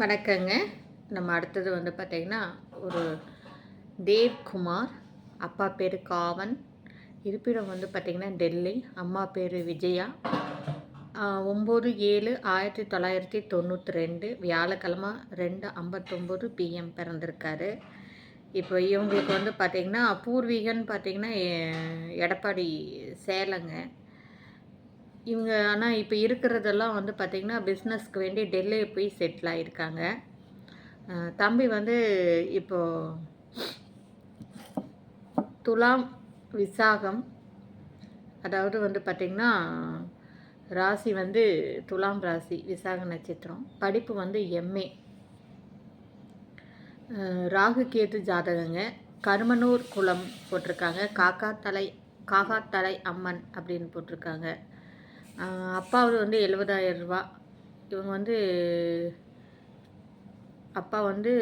வணக்கங்க. நம்ம அடுத்தது வந்து பார்த்திங்கன்னா ஒரு தேவ்குமார் அப்பா பேர் காவன். இருப்பிடம் வந்து பார்த்திங்கன்னா டெல்லி. அம்மா பேர் விஜயா. ஒம்பது ஏழு ஆயிரத்தி தொள்ளாயிரத்தி தொண்ணூற்றி ரெண்டு வியாழக்கிழமை ரெண்டு ஐம்பத்தொம்போது பிஎம் பிறந்திருக்காரு. இப்போ இவங்களுக்கு வந்து பார்த்திங்கன்னா பூர்வீகன்னு பார்த்திங்கன்னா எடப்பாடி சேலங்க. இவங்க ஆனால் இப்போ இருக்கிறதெல்லாம் வந்து பார்த்திங்கன்னா பிஸ்னஸ்க்கு வேண்டி டெல்லியை போய் செட்டில் ஆகிருக்காங்க தம்பி வந்து இப்போ துலாம் விசாகம் அதாவது வந்து பார்த்திங்கன்னா ராசி வந்து துலாம் ராசி விசாக நட்சத்திரம் படிப்பு வந்து எம்ஏ ராகு கேது ஜாதகங்க கருமனூர் குளம் போட்டிருக்காங்க காக்கா தலை காகாத்தலை அம்மன் அப்படின்னு போட்டிருக்காங்க. அப்பாவது வந்து எழுபதாயிரம் ரூபா. இவங்க வந்து அப்பா வந்து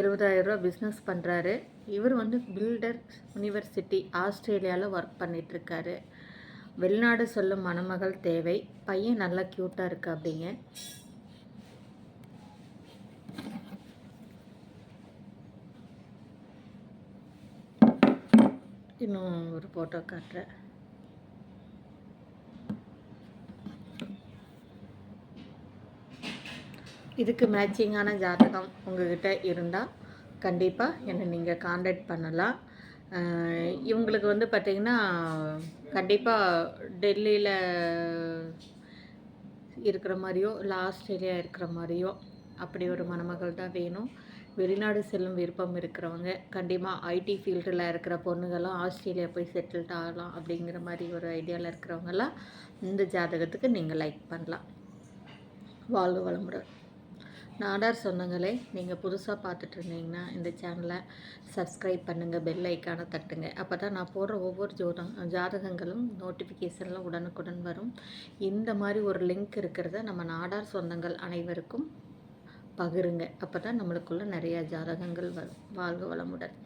எழுபதாயிரம் ரூபா பிஸ்னஸ் பண்ணுறாரு இவர் வந்து பில்டர் யூனிவர்சிட்டி ஆஸ்திரேலியாவில் ஒர்க் பண்ணிகிட்ருக்காரு வெளிநாடு சொல்லும் மணமகள் தேவை. பையன் நல்லா க்யூட்டாக இருக்கு அப்படிங்க. இன்னும் ஒரு ஃபோட்டோ காட்டுறேன். இதுக்கு மேட்சிங்கான ஜாதகம் உங்ககிட்ட இருந்தால் கண்டிப்பாக என்னை நீங்கள் காண்டாக்ட் பண்ணலாம். இவங்களுக்கு வந்து பார்த்திங்கன்னா கண்டிப்பாக டெல்லியில் இருக்கிற மாதிரியோ இல்லை ஆஸ்திரேலியா இருக்கிற மாதிரியோ அப்படி ஒரு மணமகள் தான் வேணும். வெளிநாடு செல்லும் விருப்பம் இருக்கிறவங்க கண்டிப்பாக ஐடி ஃபீல்டில் இருக்கிற பொண்ணுங்கள்லாம் ஆஸ்திரேலியா போய் செட்டில்ட் ஆகலாம் அப்படிங்கிற மாதிரி ஒரு ஐடியாவில் இருக்கிறவங்கெல்லாம் இந்த ஜாதகத்துக்கு நீங்கள் லைக் பண்ணலாம். வாழ்க வளமுடன். நாடார் சொந்தங்களே நீங்கள் புதுசாக பார்த்துட்டு இருந்தீங்கன்னா இந்த சேனலை சப்ஸ்கிரைப் பண்ணுங்கள் பெல் ஐக்கானை தட்டுங்க. அப்போ தான் நான் போடுற ஒவ்வொரு ஜோதம் ஜாதகங்களும் நோட்டிஃபிகேஷன்லாம் உடனுக்குடன் வரும். இந்த மாதிரி ஒரு லிங்க் இருக்கிறத நம்ம நாடார் சொந்தங்கள் அனைவருக்கும் பகிருங்க. அப்போ தான் நம்மளுக்குள்ள நிறையா ஜாதகங்கள் வரும் வாழ்க வளமுடன்.